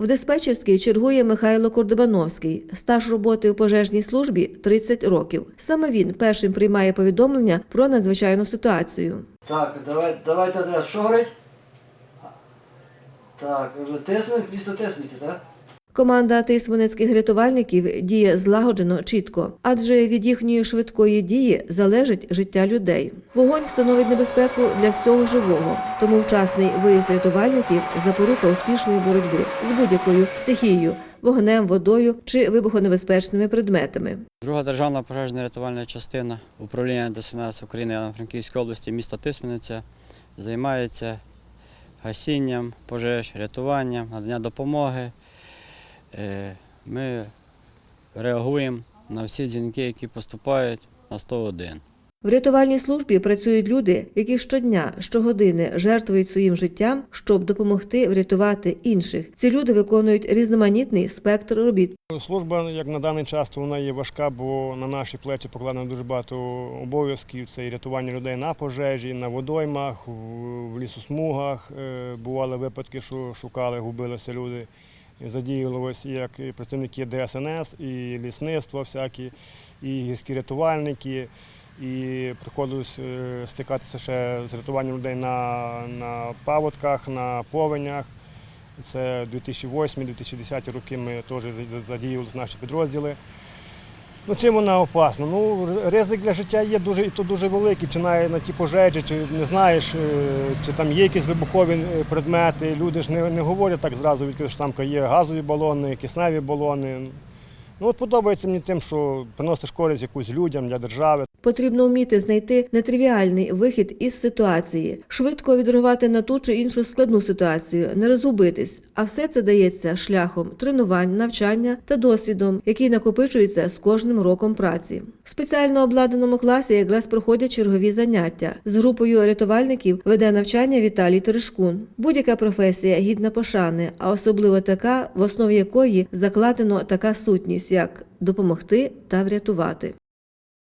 В диспетчерській чергує Михайло Кордобановський. Стаж роботи у пожежній службі 30 років. Саме він першим приймає повідомлення про надзвичайну ситуацію. Так, давай, давайте адрес. Що горить? Так, тисменник, місто Тисниці, так? Команда тисменецьких рятувальників діє злагоджено чітко, адже від їхньої швидкої дії залежить життя людей. Вогонь становить небезпеку для всього живого, тому вчасний виїзд рятувальників запорука успішної боротьби з будь-якою стихією, вогнем, водою чи вибухонебезпечними предметами. Друга державна пожежна рятувальна частина управління ДСНС України на Франківської області місто Тисмениця займається гасінням пожеж, рятуванням, надання допомоги. Е, Ми реагуємо на всі дзвінки, які поступають на 101. В рятувальній службі працюють люди, які щодня, щогодини жертвують своїм життям, щоб допомогти врятувати інших. Ці люди виконують різноманітний спектр робіт. Служба, як на даний час, то вона є важка, бо на наші плечі покладено дуже багато обов'язків. Це і рятування людей на пожежі, на водоймах, в- в лісосмугах. Е, Бували випадки, що шукали, губилися люди. І Задіювалися як працівники ДСНС, і лісництво, всякі, і гірські рятувальники. І приходилось е, стикатися ще з рятуванням людей на, на паводках, на повенях. Це 2008-2010 роки ми теж задіювалися наші підрозділи. Ну, чим вона опасна? Ну, ризик для життя є дуже, і то дуже великий, чи навіть на ті пожежі, чи не знаєш, е, чи там є якісь вибухові е, предмети. Люди ж не, не говорять так зразу, що там є газові балони, кисневі балони. Ну, от подобається мені тим, що приносиш користь якусь людям для держави. Потрібно вміти знайти нетривіальний вихід із ситуації, швидко відреагувати на ту чи іншу складну ситуацію, не розгубитись. А все це дається шляхом тренувань, навчання та досвідом, який накопичується з кожним роком праці. В спеціально обладнаному класі якраз проходять чергові заняття. З групою рятувальників веде навчання Віталій Терешкун. Будь-яка професія гідна пошани, а особливо така, в основі якої закладено така сутність, як допомогти та врятувати.